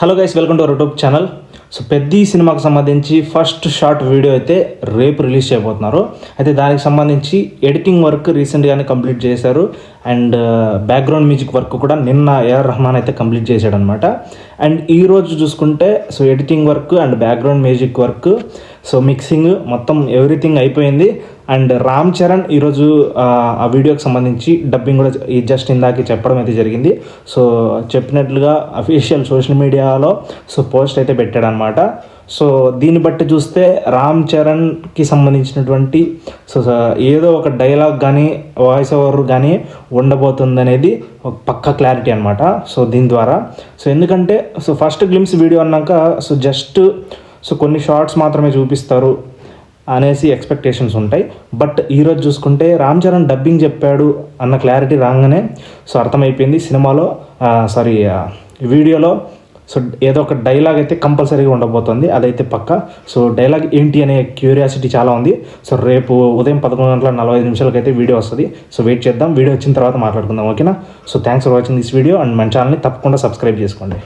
Hello guys welcome to our YouTube channel so పెద్ద సినిమాకి సంబంధించి ఫస్ట్ షార్ట్ వీడియో అయితే రేపు రిలీజ్ చేయబోతున్నారు. అయితే దానికి సంబంధించి ఎడిటింగ్ వర్క్ రీసెంట్గానే కంప్లీట్ చేశారు. అండ్ బ్యాక్గ్రౌండ్ మ్యూజిక్ వర్క్ కూడా నిన్న ఏఆర్ రహమాన్ అయితే కంప్లీట్ చేశాడనమాట. అండ్ ఈ రోజు చూసుకుంటే so editing work and background music work so mixing మొత్తం ఎవ్రీథింగ్ అయిపోయింది. అండ్ రామ్ చరణ్ ఈరోజు ఆ, వీడియోకి సంబంధించి డబ్బింగ్ కూడా ఈ జస్ట్ ఇందాక చెప్పడం అయితే జరిగింది. సో చెప్పినట్లుగా అఫీషియల్ సోషల్ మీడియాలో సో పోస్ట్ అయితే పెట్టాడనమాట. సో దీన్ని బట్టి చూస్తే రామ్ చరణ్కి సంబంధించినటువంటి సో ఏదో ఒక డైలాగ్ కానీ వాయిస్ ఓవర్ కానీ ఉండబోతుందనేది ఒక పక్క క్లారిటీ అనమాట సో దీని ద్వారా. సో ఎందుకంటే సో ఫస్ట్ గ్లిమ్స్ వీడియో అన్నాక సో జస్ట్ సో కొన్ని షార్ట్స్ మాత్రమే చూపిస్తారు అనేసి ఎక్స్పెక్టేషన్స్ ఉంటాయి. బట్ ఈరోజు చూసుకుంటే రామ్ చరణ్ డబ్బింగ్ చెప్పాడు అన్న క్లారిటీ రాగానే. సో అర్థమైపోయింది సినిమాలో సారీ వీడియోలో. సో ఏదో ఒక డైలాగ్ అయితే కంపల్సరీగా ఉండబోతుంది. అదైతే పక్క. సో డైలాగ్ ఏంటి అనే క్యూరియాసిటీ చాలా ఉంది. సో రేపు ఉదయం పదకొండు గంటల నలభై ఐదు నిమిషాలకి అయితే వీడియో వస్తుంది. సో వెయిట్ చేద్దాం. వీడియో వచ్చిన తర్వాత మాట్లాడుకుందాం. ఓకేనా so thanks for watching this video and మన ఛానల్ని తప్పకుండా సబ్స్క్రైబ్ చేసుకోండి.